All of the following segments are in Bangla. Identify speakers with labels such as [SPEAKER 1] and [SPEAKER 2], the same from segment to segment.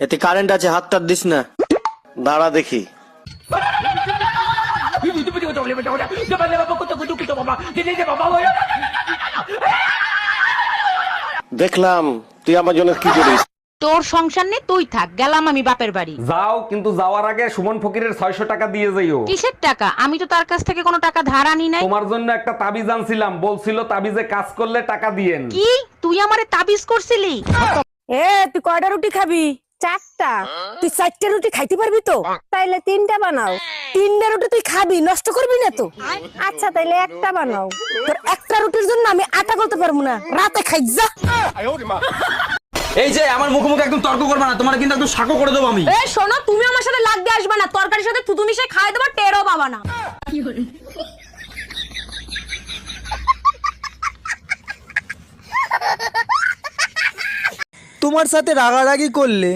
[SPEAKER 1] এতে কারেন্ট আছে হাতটা দিস না। দাঁড়া দেখি। দেখলাম তুই আমার জন্য কি করিস?
[SPEAKER 2] তোর সংসার নেই তুই থাক গেলাম আমি বাপের বাড়ি।
[SPEAKER 3] যাও কিন্তু যাওয়ার আগে সুমন ফকিরের ছয়শো টাকা দিয়ে যাইও।
[SPEAKER 2] কিসের টাকা? আমি তো তার কাছ থেকে কোনো টাকা ধার আনি নাই।
[SPEAKER 3] তোমার জন্য একটা তাবিজ আনছিলাম বলছিল তাবিজে কাজ করলে টাকা দিয়েন।
[SPEAKER 2] কি? তুই আমারে তাবিজ করছিলি?
[SPEAKER 4] এ তুই কয়টা রুটি খাবি? চারটা। তুই চারটা রুটি খাইতে পারবি তো? তাইলে তিনটা বানাও। তিনটা রুটি তুই খাবি নষ্ট করবি না তো? আচ্ছা তাইলে একটা বানাও। তোর একটা রুটির জন্য আমি আটা করতে পারব না। রাতে খাই যা।
[SPEAKER 5] এই যে আমার মুখে মুখে একদম তর্ক করবে না। তোমার কিন্তু একদম সাকো করে দেবো আমি।
[SPEAKER 4] এ শোনো তুমি আমার সাথে লাগতে আসবে না। তরকারির সাথে থুতু মিশে খাই দেবো টেরও পাবা না।
[SPEAKER 6] তোমার সাথে রাগারাগি করলে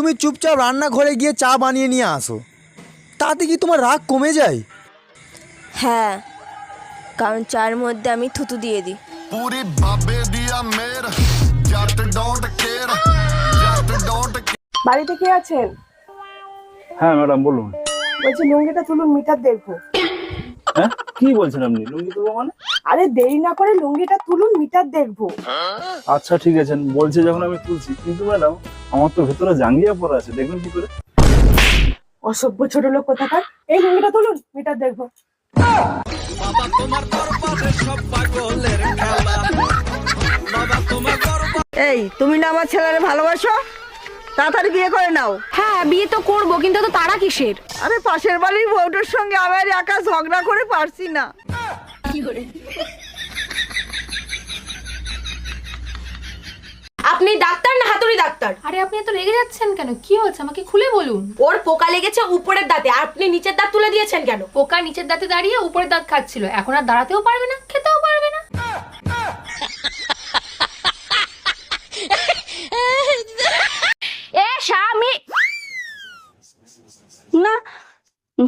[SPEAKER 6] তুমি চুপচাপ রান্নাঘরে গিয়ে চা বানিয়ে নিয়ে আসো। তাতে কি তোমার রাগ কমে যায়?
[SPEAKER 4] হ্যাঁ কারণ চার মধ্যে আমি থুতু দিয়ে দিই।
[SPEAKER 7] পুরি बाबे दिया मेर
[SPEAKER 8] বাড়িতে কে আছেন?
[SPEAKER 9] হ্যাঁ ম্যাডাম বলুন।
[SPEAKER 8] বলছি লুঙ্গিটা তুলুন মিটার দেখব।
[SPEAKER 9] কি বলছেন আপনি? লুঙ্গি তুলবো মানে?
[SPEAKER 8] আরে দেরি না করে লুঙ্গিটা তুলুন মিটার দেখব।
[SPEAKER 9] আচ্ছা ঠিক আছে। বলছে যখন আমি তুলছি কিন্তু ম্যাডাম আমার তো ভেতরে জাঙ্গিয়া পড়া আছে দেখবেন কি করে?
[SPEAKER 8] অসভ্য ছোট লোক কোথাকার? এই লুঙ্গিটা তুলুন মিটার দেখব।
[SPEAKER 4] এই তুমি না আমার ছেলের ভালোবাসো? তাড়াতাড়ি বিয়ে করে নাও। হ্যাঁ বিয়ে তো করব কিন্তু তো তারা কিসের? আরে পাশের বাড়ির বউটার সঙ্গে আমার একা ঝগড়া করে পারছি না। আপনি ডাক্তার না হাতুড়ি ডাক্তার?
[SPEAKER 10] আরে আপনি এত রেগে যাচ্ছেন কেন? কি হয়েছে? আমাকে খুলে বলুন।
[SPEAKER 4] ওর পোকা লেগেছে উপরের দাঁতে আর আপনি নিচের দাঁত তুলে দিয়েছেন কেন?
[SPEAKER 10] পোকা নিচের দাঁতে দাঁড়িয়ে উপরের দাঁত খাচ্ছিল। এখন আর দাঁড়াতেও পারবে না খেতেও পারবে না
[SPEAKER 4] এ স্বামী না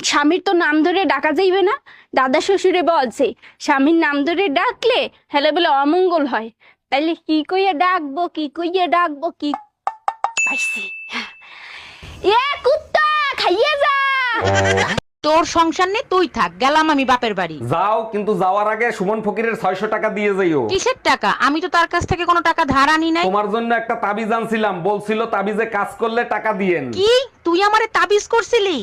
[SPEAKER 4] স্বামীর তো নাম ধরে ডাকা যাইবে না। দাদা শ্বশুরে বলছে স্বামীর নাম ধরে ডাকলে হেলে বলে অমঙ্গল হয়। তাইলে কি কইয়া ডাকবো কি কইয়া ডাকবো কি পাইছি। এ কুত্তা খাইয়ে যা।
[SPEAKER 2] তোর সংসার নেই তুই থাক গেলাম আমি বাপের বাড়ি।
[SPEAKER 3] যাও কিন্তু যাওয়ার আগে সুমন ফকিরের ছয়শো টাকা দিয়ে যাইও।
[SPEAKER 2] কিসের টাকা? আমি তো তার কাছ থেকে কোনো টাকা ধার আনি নাই।
[SPEAKER 3] তোমার জন্য একটা তাবিজ আনছিলাম বলছিল তাবিজে কাজ করলে টাকা দিয়েন।
[SPEAKER 2] কি? তুই আমারে তাবিজ করছিলি?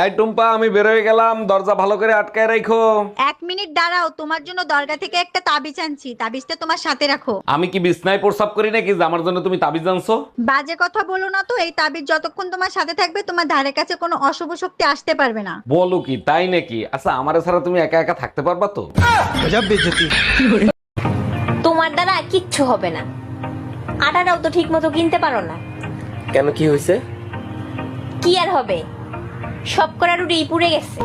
[SPEAKER 3] এই টুম্পা আমি বেরোয় গেলাম। দরজা ভালো করে আটকায় রাখো।
[SPEAKER 11] এক মিনিট দাঁড়াও তোমার জন্য দরগা থেকে একটা তাবিজ আনছি। তাবিজটা তোমার সাথে রাখো।
[SPEAKER 3] আমি কি বিছনায় প্রসাব করি নাকি? যে আমার জন্য তুমি তাবিজ আনছো?
[SPEAKER 11] বাজে কথা বলো না তো এই তাবিজ যতক্ষণ তোমার সাথে থাকবে তোমার ধারে কাছে কোনো অশুভ শক্তি আসতে পারবে না।
[SPEAKER 3] বলো কি তাই নাকি? আচ্ছা আমার ছাড়া তুমি একা একা থাকতে পারবা তো?
[SPEAKER 4] তোমার দ্বারা কিচ্ছু হবে না। আটাটাও তো ঠিক মতো কিনতে পারো না।
[SPEAKER 1] কেন কি হয়েছে?
[SPEAKER 4] কি আর হবে? সব করা রুটি পুড়ে গেছে।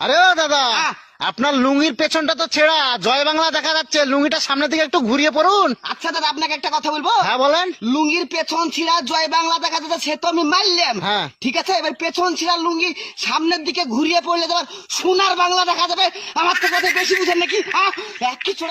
[SPEAKER 7] আরে দাদা আপনার লুঙ্গির পেছনটা তো ছেঁড়া জয় বাংলা দেখা যাচ্ছে লুঙ্গিটা সামনে দিকে একটু ঘুরিয়ে পড়ুন।
[SPEAKER 8] আচ্ছা দাদা আপনাকে একটা কথা বলব?
[SPEAKER 7] হ্যাঁ বলেন।
[SPEAKER 8] লুঙ্গির পেছন ছিঁড়া জয় বাংলা দেখা যাচ্ছে সে তো আমি মারলাম
[SPEAKER 7] হ্যাঁ।
[SPEAKER 8] ঠিক আছে এবার পেছন ছিঁড়া লুঙ্গি সামনের দিকে ঘুরিয়ে পড়লে তোমার সোনার বাংলা দেখা যাবে। আমার তো কথা বেশি বুঝেন নাকি? এক কিছু